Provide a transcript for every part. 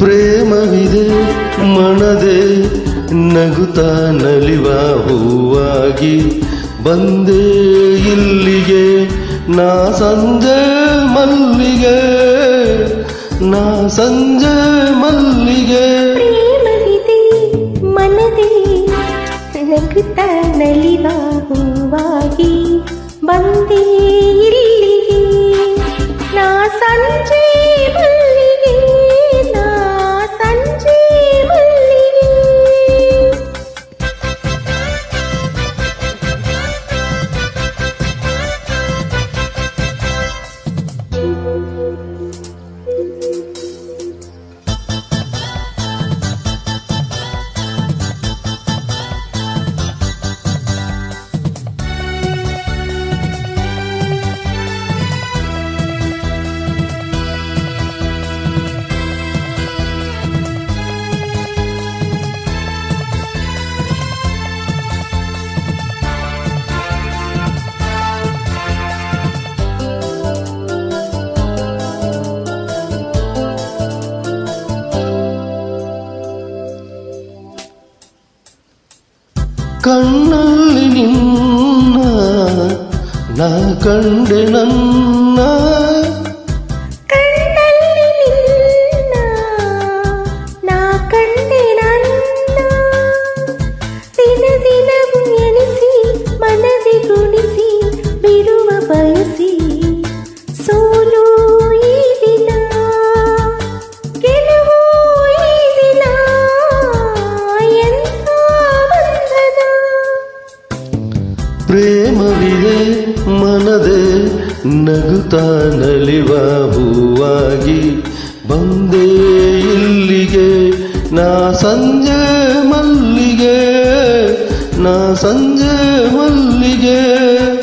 ಪ್ರೇಮವಿದೆ ಮನದೆ ನಗುತ ನಲಿವ ಹೂವಾಗಿ. ಬಂದೆ ಇಲ್ಲಿಗೆ, ನಾ ಸಂಜೆ ಮಲ್ಲಿಗೆ. ನಾ ಸಂಜೆ ಮಲ್ಲಿಗೆ. ಮನದೇ ನಗುತ್ತ ನಲಿವ ಹೂವಾಗಿ. ಬಂದೆ ಕಣ್ಣಲ್ಲಿ ನಿನ್ನ ನಾ ಕಂಡೆ ನನ್ನ ಪ್ರೇಮವಿದೆ ಮನದೆ ನಗುತ ನಲಿವ ಹೂವಾಗಿ. ಬಂದೆ ಇಲ್ಲಿಗೆ ನಾ ಸಂಜೆ ಮಲ್ಲಿಗೆ ನಾ ಸಂಜೆ ಮಲ್ಲಿಗೆ.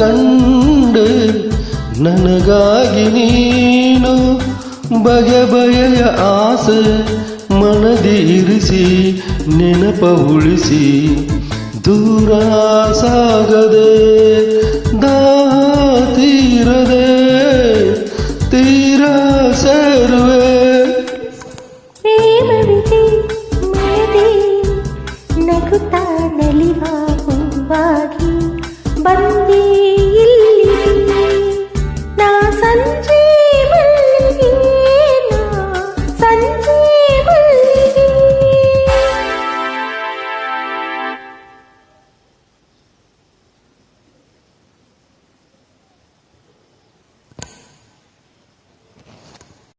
ಕಂಡೆ ನನಗಾಗಿ ನೀನು ಬಗೆ ಬಗೆಯ ಆಸೆ ಮನದಿ ಇರಿಸಿ, ನೆನಪ ಉಳಿಸಿ. ದೂರ ಸಾಗದೆ ದಾಹ ತೀರದೆ ತೀರ ಸೇರುವೆ. ನಗುತ್ತಾ ನಲಿವ